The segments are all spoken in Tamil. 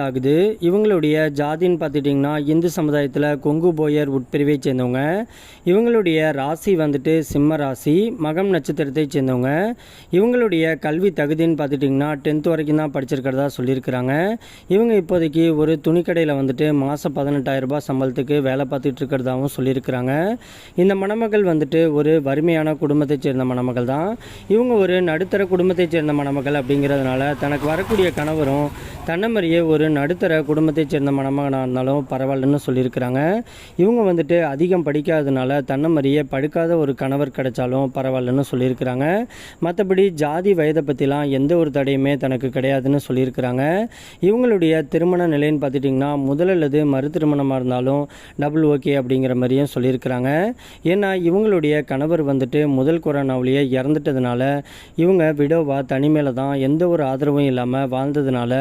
ஆகுது இவங்களுடைய ஜாதின்னு பார்த்துட்டிங்கன்னா இந்து சமுதாயத்தில் கொங்கு போயர் உட்பிரிவை சேர்ந்தவங்க. இவங்களுடைய ராசி வந்துட்டு சிம்ம ராசி மகம் நட்சத்திரத்தை சேர்ந்தவங்க. இவங்களுடைய கல்வி தகுதின்னு பார்த்துட்டிங்கன்னா டென்த் வரைக்கும் தான் படிச்சிருக்கிறதா சொல்லியிருக்கிறாங்க. இவங்க இப்போதைக்கு ஒரு துணிக்கடையில் வந்துட்டு மாதம் பதினெட்டாயிரம் ரூபாய் சம்பளத்துக்கு வேலை பார்த்துட்டு இருக்கிறதாகவும் சொல்லியிருக்கிறாங்க. இந்த மணமகள் வந்துட்டு ஒரு வறுமையான குடும்பத்தைச் சேர்ந்த மணமகள் தான். இவங்க ஒரு நடுத்தர குடும்பத்தைச் சேர்ந்த மணமகள் அப்படிங்கிறதுனால தனக்கு வரக்கூடிய கணவரும் தன்னமறியே ஒரு நடுத்தர குடும்பத்தைச் சேர்ந்த மணமகனாக இருந்தாலும் பரவாயில்லன்னு சொல்லியிருக்கிறாங்க. இவங்க வந்துட்டு அதிகம் படிக்காததுனால தன்னமறியே படுக்காத ஒரு கணவர் கிடைச்சாலும் பரவாயில்லன்னு சொல்லியிருக்கிறாங்க. மற்றபடி ஜாதி வயதை பற்றிலாம் எந்த ஒரு தடையுமே தனக்கு கிடையாதுன்னு சொல்லியிருக்கிறாங்க. இவங்களுடைய திருமண நிலைன்னு பார்த்துட்டிங்கன்னா முதல் அல்லது மறு திருமணமாக இருந்தாலும் டபுள் ஓகே அப்படிங்கிற மாதிரியும் சொல்லியிருக்கிறாங்க. ஏன்னா இவங்களுடைய கணவர் வந்துட்டு முதல் கொரோனாவிலேயே இறந்துட்டதுனால இவங்க விடோவா தனிமையில் தான் எந்த ஒரு ஆதரவும் இல்லாமல் வாழ்ந்ததுனால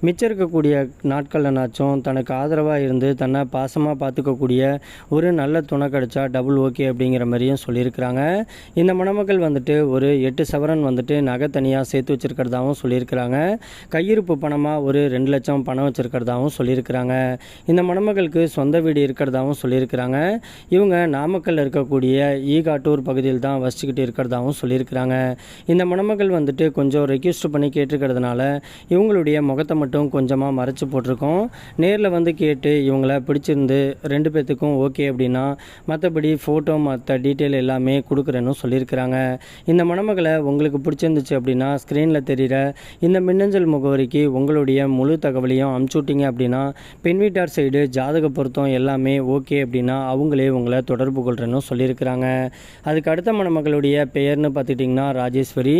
மிச்சம் இருக்கக்கூடிய நாட்கள்னாச்சும் தனக்கு ஆதரவாக இருந்து தன்னை பாசமாக பார்த்துக்கக்கூடிய ஒரு நல்ல துணை கிடைச்சா டபுள் ஓகே அப்படிங்கிற மாதிரியும் சொல்லியிருக்கிறாங்க. இந்த மணமக்கள் வந்துட்டு ஒரு எட்டு சவரன் வந்துட்டு நகை தனியாக சேர்த்து வச்சுருக்கிறதாகவும் சொல்லியிருக்கிறாங்க. கையிருப்பு பணமாக ஒரு ரெண்டு லட்சம் பணம் வச்சுருக்கிறதாகவும் சொல்லியிருக்கிறாங்க. இந்த மணமகளுக்கு சொந்த வீடு இருக்கிறதாகவும் சொல்லியிருக்கிறாங்க. இவங்க நாமக்கல்லில் இருக்கக்கூடிய ஈகாட்டூர் பகுதியில் தான் வசிச்சுக்கிட்டு இருக்கிறதாகவும் சொல்லியிருக்கிறாங்க. இந்த மணமகள் வந்துட்டு கொஞ்சம் ரெக்யூஸ்ட் பண்ணி கேட்டிருக்கிறதுனால இவங்களுடைய முகத்தை மட்டும் கொஞ்சமாக மறைச்சி போட்டிருக்கோம். நேரில் வந்து கேட்டு இவங்கள பிடிச்சிருந்து ரெண்டு பேர்த்துக்கும் ஓகே அப்படின்னா மற்றபடி ஃபோட்டோ மற்ற டீட்டெயில் எல்லாமே கொடுக்குறேன்னு சொல்லியிருக்கிறாங்க. இந்த மணமகளை உங்களுக்கு பிடிச்சிருந்துச்சு அப்படின்னா ஸ்க்ரீனில் தெரிகிற இந்த மின்னஞ்சல் முகவரிக்கு உங்களுடைய முழு தகவலையும் அமுச்சு விட்டீங்க அப்படின்னா பெண் வீட்டார் சைடு ஜாதக பொருத்தம் எல்லாமே ஓகே அப்படின்னா அவங்களே உங்களை தொடர்பு கொள்கிறேன்னு சொல்லியிருக்கிறாங்க. அதுக்கு அடுத்த மணமகளுடைய பெயர்னு பார்த்துட்டிங்கன்னா ராஜேஸ்வரி.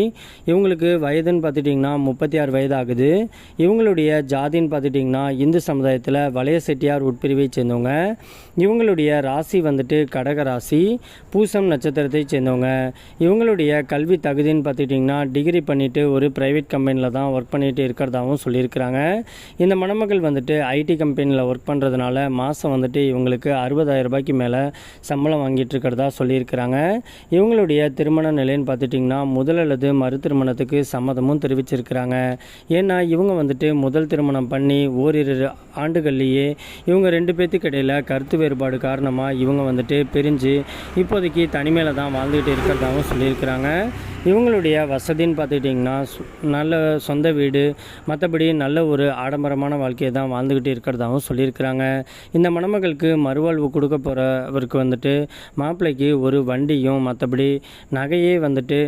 இவங்களுக்கு வயதுன்னு பார்த்துட்டிங்கன்னா முப்பத்தி ஆறு வயது ஆகுது. இவங்களுடைய ஜாதி அப்படின்னு பார்த்துட்டிங்கன்னா இந்து சமுதாயத்தில் வளைய செட்டியார் உட்பிரிவை சேர்ந்தவங்க இவங்களுடைய ராசி வந்துட்டு கடக ராசி பூசம் நட்சத்திரத்தை சேர்ந்தவங்க. இவங்களுடைய கல்வி தகுதின்னு பார்த்துட்டிங்கன்னா டிகிரி பண்ணிவிட்டு ஒரு ப்ரைவேட் கம்பெனியில் தான் ஒர்க் பண்ணிட்டு இருக்கிறதாகவும் சொல்லியிருக்கிறாங்க. இந்த மணமகள் வந்துட்டு ஐடி கம்பெனியில் ஒர்க் பண்ணுறதுனால மாதம் வந்துட்டு இவங்களுக்கு அறுபதாயிரம் ரூபாய்க்கு மேலே சம்பளம் வாங்கிட்டு இருக்கிறதா சொல்லியிருக்கிறாங்க. இவங்களுடைய திருமண நிலைன்னு பார்த்துட்டிங்கன்னா முதல் அல்லது மறு திருமணத்துக்கு சம்மதமும் தெரிவிச்சிருக்கிறாங்க. ஏன்னா இவங்க வந்துட்டு முதல் திருமணம் பண்ணி ஓரிரு ஆண்டுகள்லேயே இவங்க ரெண்டு பேர்த்துக்கு இடையில் கருத்து வேறுபாடு காரணமாக இவங்க வந்துட்டு பிரிஞ்சு இப்போதைக்கு தனிமையில் தான் வாழ்ந்துக்கிட்டு இருக்கிறதாகவும் சொல்லியிருக்கிறாங்க. இவங்களுடைய வசதின்னு பார்த்துக்கிட்டிங்கன்னா நல்ல சொந்த வீடு மற்றபடி நல்ல ஒரு ஆடம்பரமான வாழ்க்கையை தான் வாழ்ந்துக்கிட்டு இருக்கிறதாகவும் சொல்லியிருக்கிறாங்க. இந்த மணமகளுக்கு மறுவாழ்வு கொடுக்க போகிறவருக்கு வந்துட்டு மாப்பிள்ளைக்கு ஒரு வண்டியும் மற்றபடி நகையே வந்துட்டு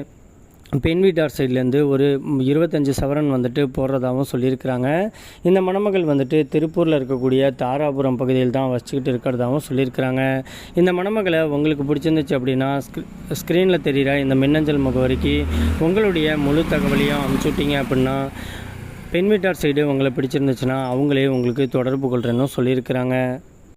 பெண் வீட்டார் சைட்லேருந்து ஒரு இருபத்தஞ்சி சவரன் வந்துட்டு போடுறதாகவும் சொல்லியிருக்கிறாங்க. இந்த மணமகள் வந்துட்டு திருப்பூரில் இருக்கக்கூடிய தாராபுரம் பகுதியில் தான் வச்சுக்கிட்டு இருக்கிறதாகவும் சொல்லியிருக்கிறாங்க. இந்த மணமகளை உங்களுக்கு பிடிச்சிருந்துச்சு அப்படின்னா ஸ்க்ரீனில் தெரிகிற இந்த மின்னஞ்சல் முகவரிக்கு உங்களுடைய முழு தகவலையும் அனுப்பிச்சு அப்படின்னா பெண் வீட்டார் சைடு உங்களை பிடிச்சிருந்துச்சுன்னா அவங்களே உங்களுக்கு தொடர்பு கொள்கிறேன்னு சொல்லியிருக்கிறாங்க.